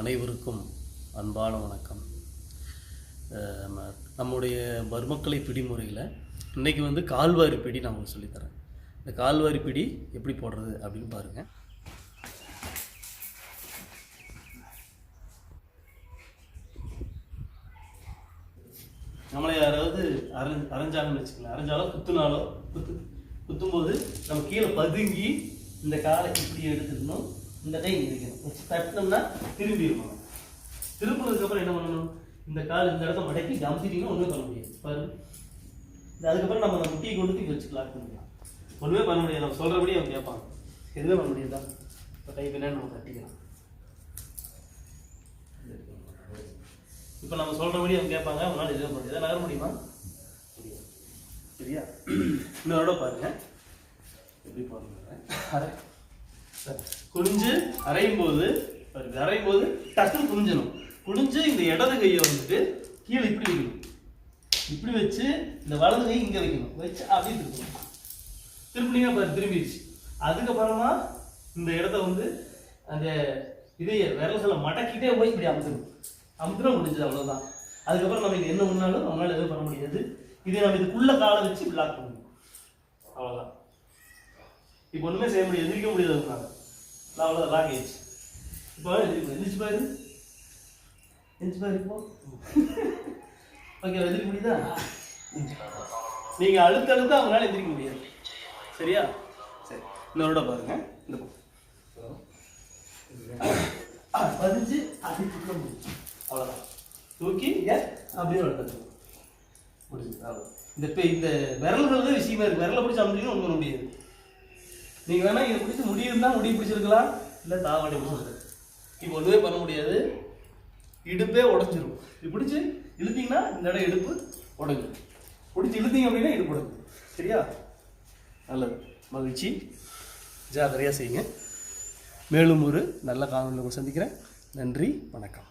அனைவருக்கும் அன்பான வணக்கம். நம்முடைய பர்மக்கலை பிடிமுறையில் இன்றைக்கி வந்து கால்வாரி பிடி நான் உங்களுக்கு சொல்லித்தரேன். இந்த கால்வாரி பிடி எப்படி போடுறது அப்படின்னு பாருங்கள் நம்மளை யாராவது அரை அரைஞ்சாங்கன்னு வச்சுக்கலாம் அரைஞ்சாலோ குத்துனாலோ குத்து குத்தும்போது நம்ம கீழே பதுங்கி இந்த காலை இப்படி எடுத்துக்கணும். இந்த கை இருக்கணும் தட்டினோம்னா திரும்பி இருக்கணும். திரும்பினதுக்கப்புறம் என்ன பண்ணணும்? இந்த கால் இந்த இடத்த மடக்கி கமுத்திட்டீங்கன்னா ஒன்றுமே பண்ண முடியாது. பாரு. இந்த அதுக்கப்புறம் நம்ம நம்ம முட்டியை கொண்டு தூக்கி வச்சு லாக் பண்ணிக்கலாம். ஒன்றுமே பண்ண முடியாது. நம்ம சொல்கிறபடி அவங்க கேட்பாங்க. எதுவுமே பண்ண முடியாதா? இப்போ கை பின்னாடி நம்ம கட்டிக்கலாம் இப்போ நம்ம சொல்கிறபடி அவங்க கேட்பாங்க. அவனால் எதுவும் பண்ண முடியாது. நகர முடியுமா? முடியாது. சரியா? இன்னொரு பாருங்க. எப்படி பாருங்க. சரி. குனிஞ்சு அரையும் போது அரையும் போது டக்குன்னு குனிஞ்சணும் குனிஞ்சு இந்த இடது கையை வந்துட்டு கீழே இப்படி வைக்கணும். இப்படி வச்சு இந்த வலது கை இங்க வைக்கணும். வச்சு அப்படியே திருப்பணும். திருப்பினீங்க பாரு திரும்பிடுச்சு. அதுக்கப்புறமா இந்த இடத்த வந்து அந்த இதைய விரல்களை மடக்கிட்டே போய் இப்படி அமுத்தணும் அமுத்தினா முடிஞ்சது அவ்வளவுதான். அதுக்கப்புறம் நம்ம இது என்ன பண்ணாலும் நம்மளால எதுவும் பண்ண முடியாது. இதை நம்ம இதுக்குள்ள காலை வச்சு பிளாக் பண்ணணும். அவ்வளவுதான். இப்போ ஒண்ணுமே செய்ய முடியாது எதிர்க்க முடியாது அவ்வளோதான் லாக் ஆயிடுச்சு இப்போ எந்திரிச்சு பாரு எந்திரிச்சு பாரு இப்போ ஓகே எந்திரிக்க முடியுதா? நீங்க அழுத்த அழுத்த அவங்களால எந்திரிக்க முடியாது. சரியா? சரி இன்னொருட பாருங்க. இந்த பதிஞ்சு அப்படி தூக்க முடியும் அவ்வளோதான் தூக்கி இங்க அப்படியே வளர்த்து முடிஞ்சு அவ்வளோ இந்த இப்போ இந்த விரல்கள் தான் விஷயமா இருக்கு. விரலை பிடிச்சி அமுட்டிங்கன்னா ஒன்றும் பண்ண முடியாது. நீங்கள் வேணால் இதை பிடிச்சி முடியிருந்தால் முடி பிடிச்சிருக்கலாம் இல்லை தாவடி பிடிச்சிருக்கு இப்போ ஒன்றுமே பண்ண முடியாது. இடுப்பே உடஞ்சிரும். இது பிடிச்சி இழுத்தீங்கன்னா இந்த இடம் இடுப்பு உடஞ்சிரும். பிடிச்சி இழுத்தீங்க அப்படின்னா இடுப்பு உடஞ்சிரும். சரியா? நல்லது. மகிழ்ச்சி. ஜாகிரதையாக செய்யுங்க. மேலும் ஒரு நல்ல காணொலியில் சந்திக்கிறேன். நன்றி. வணக்கம்.